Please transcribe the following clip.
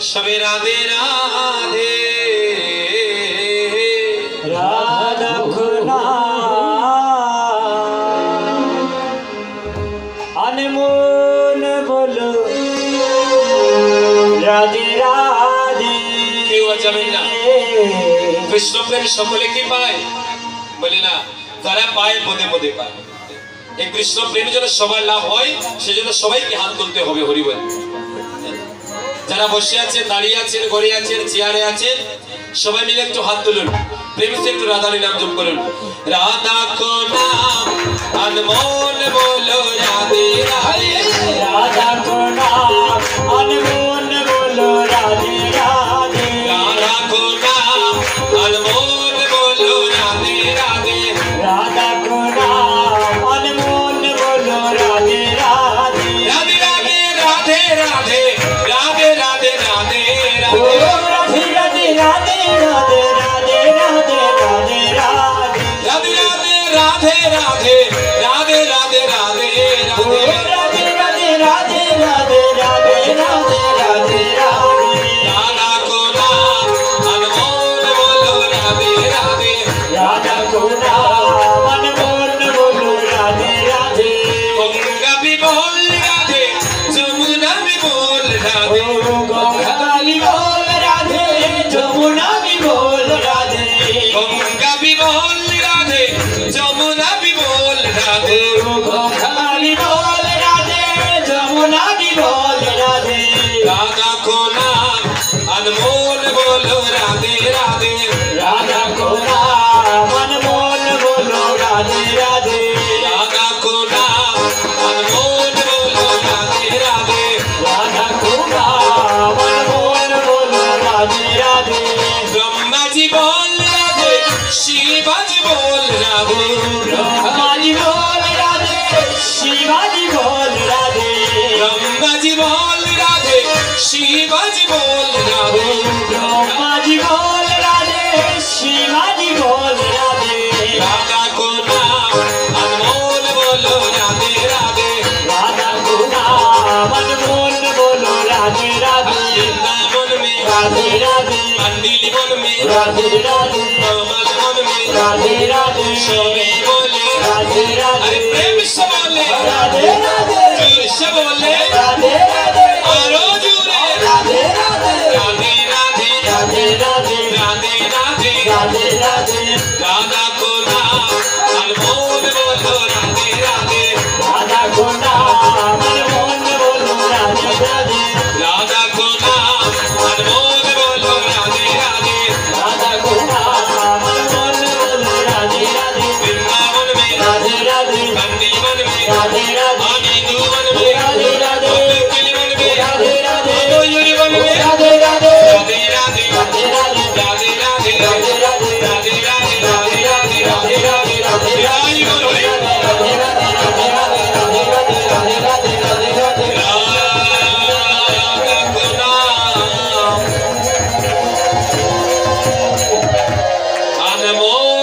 সবে রাধে রাধে। রাধা খুনা আনমোল বলো। রাধে রাধে। কেউ জানেন না। কৃষ্ণ প্রেম সকলে কি পায়? বলে না, যারা পায় পদে পদে পায়। এই কৃষ্ণ প্রেম যেন সবার লাভ হয়, সেজন্য সবাইকে হাত তুলতে হবে হরিবল। যারা বসে আছেন দাঁড়িয়ে আছেন ঘরে আছেন চেয়ারে আছেন সবাই মিলে একটু হাত তুলুন। প্রেম সে একটু রাধারি নাম জপ করুন। রাধা কো নাম বলো রাধে রাধে। রাধা রাধে রাধে। রাধা কো নাম রাধে রাধে। রাধা রাধে রাধে। রাধে রাধে রাধে রাধে। 내가 बोल राधे शिवा जी बोल राधे ब्रह्मा जी बोल राधे शिवा जी बोल राधे राधा को नाम अनमोल बोलो राधे राधे राधा को नाम अनमोल बोलो राधे राधे वृंदावन में राधे राधे मंदिर वन में राधे राधे कमल वन में राधे राधे सोने बोले राधे राधे प्रेम से बोले राधे राधे রাধে রাধে রাধা গোনা আর মন বলো রাধে রাধে। রাধা গোনা আর মন বলো রাধে রাধে। রাধা গোনা আর মন বলো রাধে রাধে। রাধা গোনা আর মন বলো রাধে রাধে। বৃন্দাবন মে রাধে রাধে। বন্দি মন মে রাধে রাধে E aí,